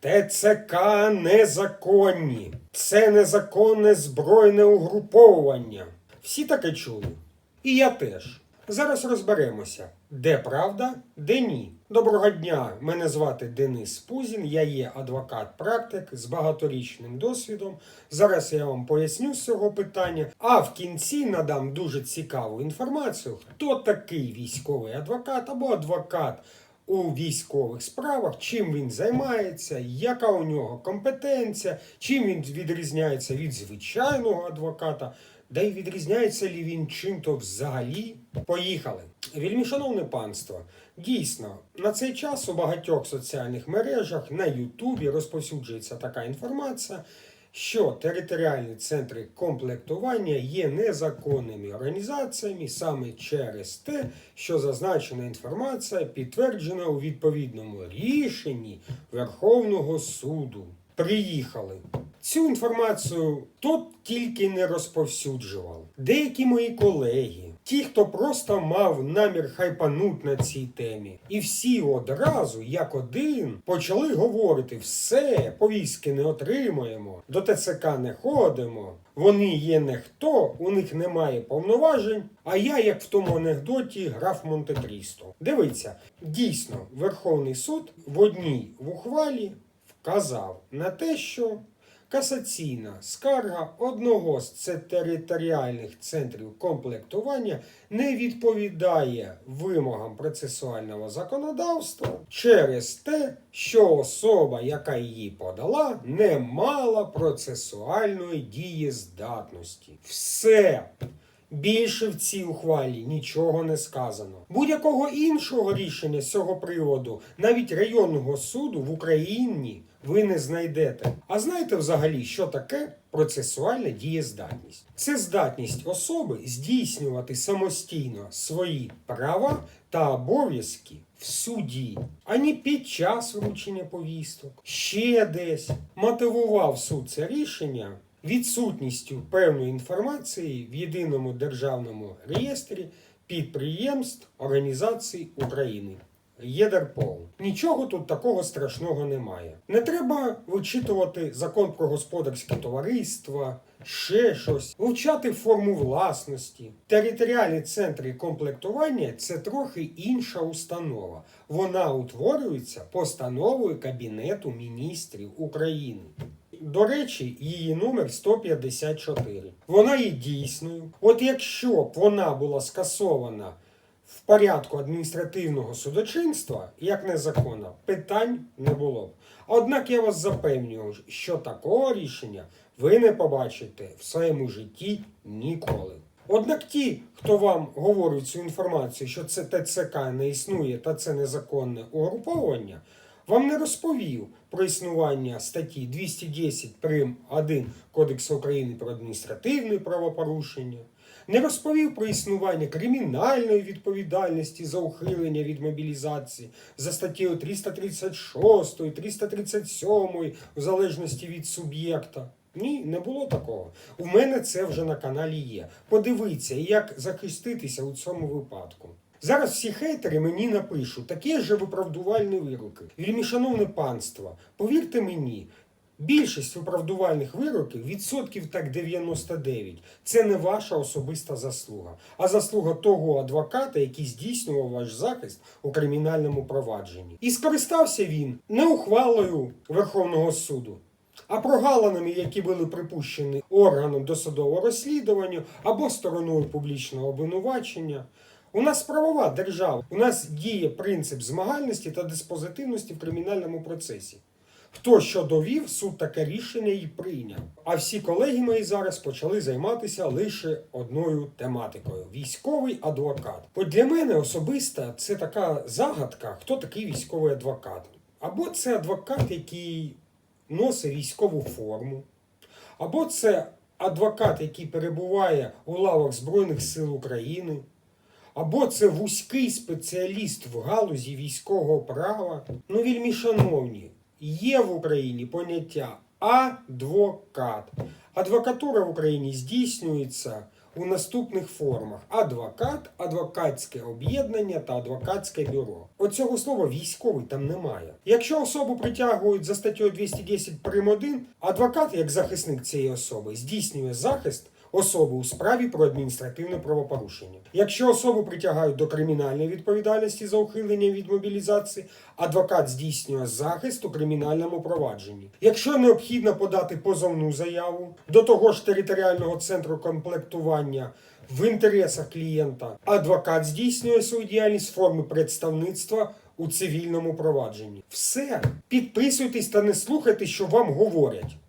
ТЦК незаконні. Це незаконне збройне угруповування. Всі таке чули. І я теж. Зараз розберемося, де правда, де ні. Доброго дня! Мене звати Денис Пузін, я є адвокат-практик з багаторічним досвідом. Зараз я вам поясню з цього питання, а в кінці надам дуже цікаву інформацію, хто такий військовий адвокат або адвокат у військових справах, чим він займається, яка у нього компетенція, чим він відрізняється від звичайного адвоката, да й відрізняється лі він чим-то взагалі. Поїхали. Вельми шановне панство, дійсно, на цей час у багатьох соціальних мережах на Ютубі розповсюджується така інформація, що територіальні центри комплектування є незаконними організаціями саме через те, що зазначена інформація підтверджена у відповідному рішенні Верховного суду. Приїхали. Цю інформацію хто тільки не розповсюджував. Деякі мої колеги, ті, хто просто мав намір хайпануть на цій темі, і всі одразу, як один, почали говорити: все, повістки не отримаємо, до ТЦК не ходимо. Вони є не хто, у них немає повноважень. А я, як в тому анекдоті, граф Монте-Крісто. Дивіться, дійсно, Верховний суд в одній в ухвалі вказав на те, що касаційна скарга одного з територіальних центрів комплектування не відповідає вимогам процесуального законодавства через те, що особа, яка її подала, не мала процесуальної дієздатності. Все. Більше в цій ухвалі нічого не сказано. Будь-якого іншого рішення з цього приводу, навіть районного суду в Україні, ви не знайдете. А знаєте взагалі, що таке процесуальна дієздатність? Це здатність особи здійснювати самостійно свої права та обов'язки в суді, а не під час вручення повісток, ще десь мотивував суд це рішення відсутністю певної інформації в єдиному державному реєстрі підприємств організацій України. ЄДРПОЛ. Нічого тут такого страшного немає. Не треба вичитувати закон про господарське товариства, ще щось, вивчати форму власності. Територіальні центри комплектування це трохи інша установа. Вона утворюється постановою Кабінету міністрів України. До речі, її номер 154. Вона є дійсною. От якщо б вона була скасована в порядку адміністративного судочинства, як незаконно, питань не було. Однак я вас запевнюю, що такого рішення ви не побачите в своєму житті ніколи. Однак ті, хто вам говорить цю інформацію, що це ТЦК не існує та це незаконне угруповання, вам не розповів про існування статті 210 прим. 1 Кодексу України про адміністративне правопорушення, не розповів про існування кримінальної відповідальності за ухилення від мобілізації за статтею 336, 337, в залежності від суб'єкта. Ні, не було такого. У мене це вже на каналі є. Подивіться, як захиститися у цьому випадку. Зараз всі хейтери мені напишуть такі ж виправдувальні вироки. Вельми шановне панство, повірте мені, більшість виправдувальних вироків, відсотків так 99, це не ваша особиста заслуга, а заслуга того адвоката, який здійснював ваш захист у кримінальному провадженні. І скористався він не ухвалою Верховного суду. А прогалинами, які були припущені органом досудового розслідування або стороною публічного обвинувачення, у нас правова держава. У нас діє принцип змагальності та диспозитивності в кримінальному процесі. Хто що довів, суд таке рішення і прийняв. А всі колеги мої зараз почали займатися лише одною тематикою військовий адвокат. От для мене особисто це така загадка, хто такий військовий адвокат. Або це адвокат, який носить військову форму, або це адвокат, який перебуває у лавах Збройних сил України, або це вузький спеціаліст в галузі військового права. Ну, вельми шановні, є в Україні поняття адвокат. Адвокатура в Україні здійснюється у наступних формах: адвокат, адвокатське об'єднання та адвокатське бюро. Оцього слова військовий там немає. Якщо особу притягують за статтею 210 прим. 1, адвокат, як захисник цієї особи, здійснює захист особи у справі про адміністративне правопорушення. Якщо особу притягають до кримінальної відповідальності за ухилення від мобілізації, адвокат здійснює захист у кримінальному провадженні. Якщо необхідно подати позовну заяву до того ж територіального центру комплектування в інтересах клієнта, адвокат здійснює свою діяльність в формі представництва у цивільному провадженні. Все, підписуйтесь та не слухайте, що вам говорять.